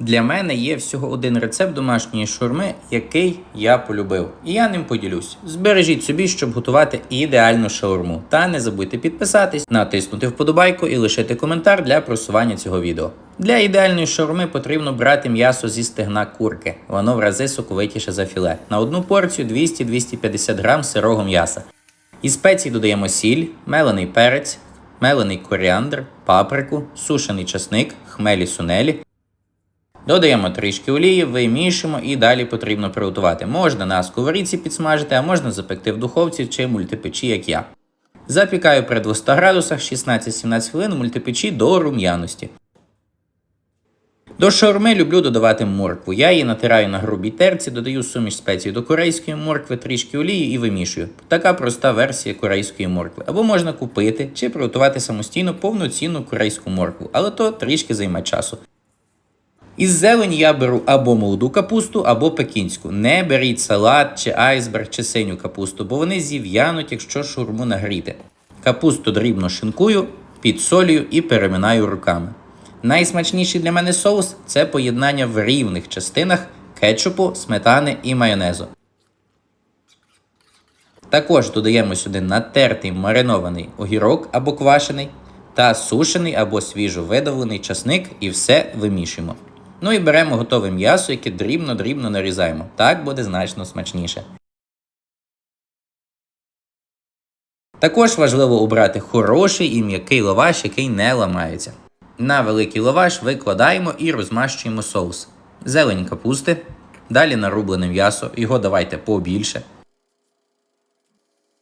Для мене є всього один рецепт домашньої шурми, який я полюбив. І я ним поділюсь. Збережіть собі, щоб готувати ідеальну шаурму. Та не забудьте підписатись, натиснути вподобайку і лишити коментар для просування цього відео. Для ідеальної шаурми потрібно брати м'ясо зі стегна курки. Воно в рази соковитіше за філе. На одну порцію 200-250 грам сирого м'яса. Із спецій додаємо сіль, мелений перець, мелений коріандр, паприку, сушений часник, хмелі сунелі. Додаємо трішки олії, вимішуємо і далі потрібно приготувати. Можна на сковорідці підсмажити, а можна запекти в духовці чи мультипечі, як я. Запікаю при 200 градусах 16-17 хвилин мультипечі до рум'яності. До шаурми люблю додавати моркву. Я її натираю на грубій терці, додаю суміш спецій до корейської моркви, трішки олії і вимішую. Така проста версія корейської моркви. Або можна купити чи приготувати самостійно повноцінну корейську моркву, але то трішки займе часу. Із зелені я беру або молоду капусту, або пекінську. Не беріть салат, чи айсберг, чи синю капусту, бо вони зів'януть, якщо шурму нагріти. Капусту дрібно шинкую, підсолюю і переминаю руками. Найсмачніший для мене соус це поєднання в рівних частинах кетчупу, сметани і майонезу. Також додаємо сюди натертий маринований огірок або квашений та сушений або свіжо видавлений часник і все вимішуємо. Ну і беремо готове м'ясо, яке дрібно-дрібно нарізаємо. Так буде значно смачніше. Також важливо обрати хороший і м'який лаваш, який не ламається. На великий лаваш викладаємо і розмащуємо соус. Зелень капусти, далі нарублене м'ясо, його давайте побільше.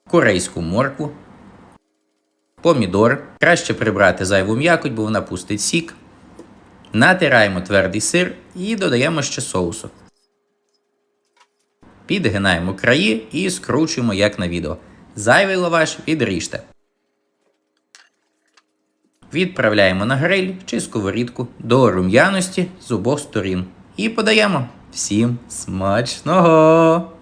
Корейську моркву, помідор. Краще прибрати зайву м'якоть, бо вона пустить сік. Натираємо твердий сир і додаємо ще соусу. Підгинаємо краї і скручуємо як на відео. Зайвий лаваш відріжте. Відправляємо на гриль чи сковорідку до рум'яності з обох сторін. І подаємо. Всім смачного!